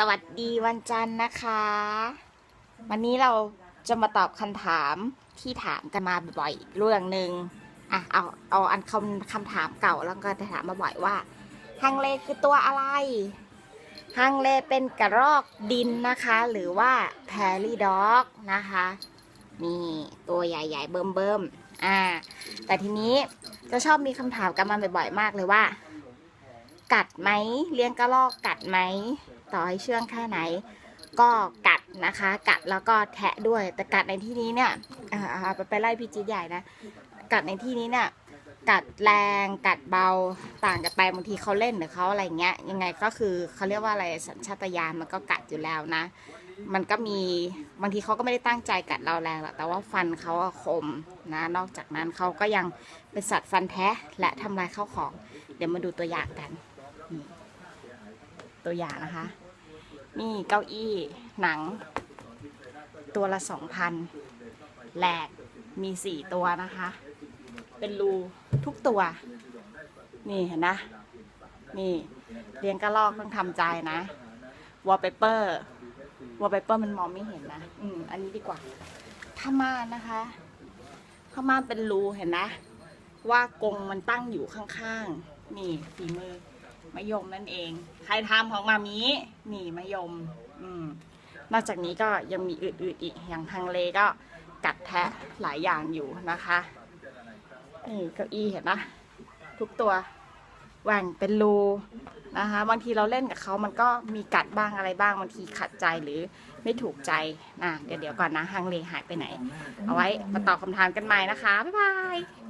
สวัสดีวันจันทร์นะคะ วันนี้เราจะมาตอบคำถามที่ถามกันมาบ่อยเรื่องหนึ่งอะเอาเอาอันคำคำถามเก่าแล้วก็จะถามมาบ่อยว่าฮังเลคือตัวอะไรฮังเลเป็นกระรอกดินนะคะ หรือว่าแพรี่ด็อกนะคะนี่ตัวใหญ่ๆเบิ่มๆอ่า แต่ทีนี้จะชอบมีคำถามกันมาบ่อยๆมากเลยว่า กัดไหมเลี้ยงกระรอกกัดไหม ต่อให้เชื่องแค่ไหน ก็กัดนะคะ กัดแล้วก็แทะด้วย แต่กัดในที่นี้เนี่ยอ่าอ่าไปไปไล่พี่จีใหญ่นะ กัดในที่นี้เนี่ยกัดแรงกัดเบาต่างกันไปบางทีเขาเล่นหรือเขาอะไรเงี้ย ยังไงก็คือเขาเรียกว่าอะไรสัญชาตญาณมันก็กัดอยู่แล้วนะ มันก็มีบางทีเขาก็ไม่ได้ตั้งใจกัดเราแรงหรอกแต่ว่าฟันเขาคมนะ นอกจากนั้นเขาก็ยังเป็นสัตว์ฟันแท้และทำลายข้าวของ เดี๋ยวมาดูตัวอย่างกันนี่ ตัวอย่างนะคะ นี่เก้าอี้หนัง ตัวละสองพันแหลกมีสี่ตัวนะคะ เป็นรูทุกตัว นี่เห็นนะ นี่เลี้ยงกระรอกต้องทำใจนะวอลเปเปอร์วอลเปเปอร์มันมองไม่เห็นนะ อืม อันนี้ดีกว่าผ้าม่านนะคะผ้าม่านเป็นรูเห็นนะ ว่ากรงมันตั้งอยู่ข้างๆ นี่ฝีมือ มะยมนั่นเอง ใครทำของมามีนี่มะยมอืมนอกจากนี้ก็ยังมีอื่นๆอีกอย่างทางเลก็กัดแทะหลายอย่างอยู่นะคะนี่เก้าอี้เห็นปะทุกตัวแหว่งเป็นรูนะคะบางทีเราเล่นกับเขามันก็มีกัดบ้างอะไรบ้างบางทีขัดใจหรือไม่ถูกใจนะเดี๋ยวเดี๋ยวก่อนนะฮังเลหายไปไหน เอาไว้มาตอบคำถามกันใหม่นะคะ บ๊ายบาย